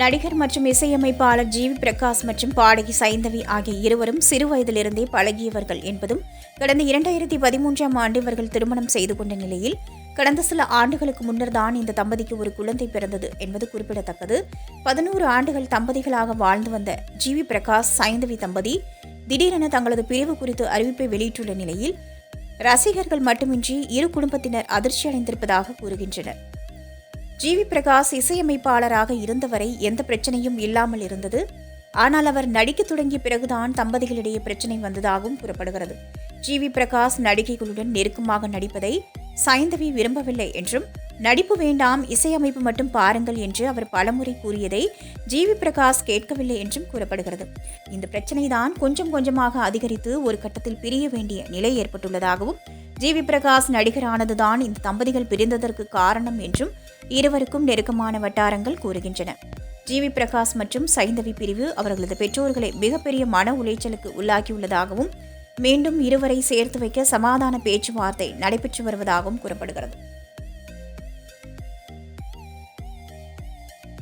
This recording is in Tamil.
நடிகர் மற்றும் இசையமைப்பாளர் ஜிவி பிரகாஷ் மற்றும் பாடகி சைந்தவி ஆகிய இருவரும் சிறு வயதிலிருந்தே பழகியவர்கள் என்பதும் கடந்த இரண்டாயிரத்தி பதிமூன்றாம் ஆண்டு இவர்கள் திருமணம் செய்து கொண்ட நிலையில் கடந்த சில ஆண்டுகளுக்கு முன்னர் தான் இந்த தம்பதிக்கு ஒரு குழந்தை பிறந்தது என்பது குறிப்பிடத்தக்கது. பதினோரு ஆண்டுகள் தம்பதிகளாக வாழ்ந்து வந்த ஜிவி பிரகாஷ் சைந்தவி தம்பதி திடீரென தங்களது பிரிவு குறித்து அறிவிப்பை வெளியிட்டுள்ள நிலையில் ரசிகர்கள் மட்டுமின்றி இரு குடும்பத்தினர் அதிர்ச்சி அடைந்திருப்பதாக கூறுகின்றனர். ஜிவி பிரகாஷ் இசையமைப்பாளராக இருந்தவரை எந்த பிரச்சனையும் இல்லாமல் இருந்தது. ஆனால் அவர் நடிக்கத் தொடங்கிய பிறகுதான் தம்பதிகளிடையே பிரச்சனை வந்ததாகவும் கூறப்படுகிறது ஜிவி பிரகாஷ் நடிகைகளுடன் நெருக்கமாக நடிப்பதை சைந்தவி விரும்பவில்லை என்றும் நடிப்பு வேண்டாம் இசையமைப்பு மட்டும் பாருங்கள் என்று அவர் பலமுறை கூறியதை ஜிவி பிரகாஷ் கேட்கவில்லை என்றும் கூறப்படுகிறது. இந்த பிரச்சனைதான் கொஞ்சம் கொஞ்சமாக அதிகரித்து ஒரு கட்டத்தில் பிரிய வேண்டிய நிலை ஏற்பட்டுள்ளதாகவும் ஜிவி பிரகாஷ் நடிகரானதுதான் இந்த தம்பதிகள் பிரிந்ததற்கு காரணம் என்றும் இருவருக்கும் நெருக்கமான வட்டாரங்கள் கூறுகின்றன. ஜிவி பிரகாஷ் மற்றும் சைந்தவி பிரிவு அவர்களது பெற்றோர்களை மிகப்பெரிய மன உளைச்சலுக்கு உள்ளாக்கியுள்ளதாகவும் மீண்டும் இருவரை சேர்த்து வைக்க சமாதான பேச்சுவார்த்தை நடைபெற்று வருவதாகவும் கூறப்படுகிறது.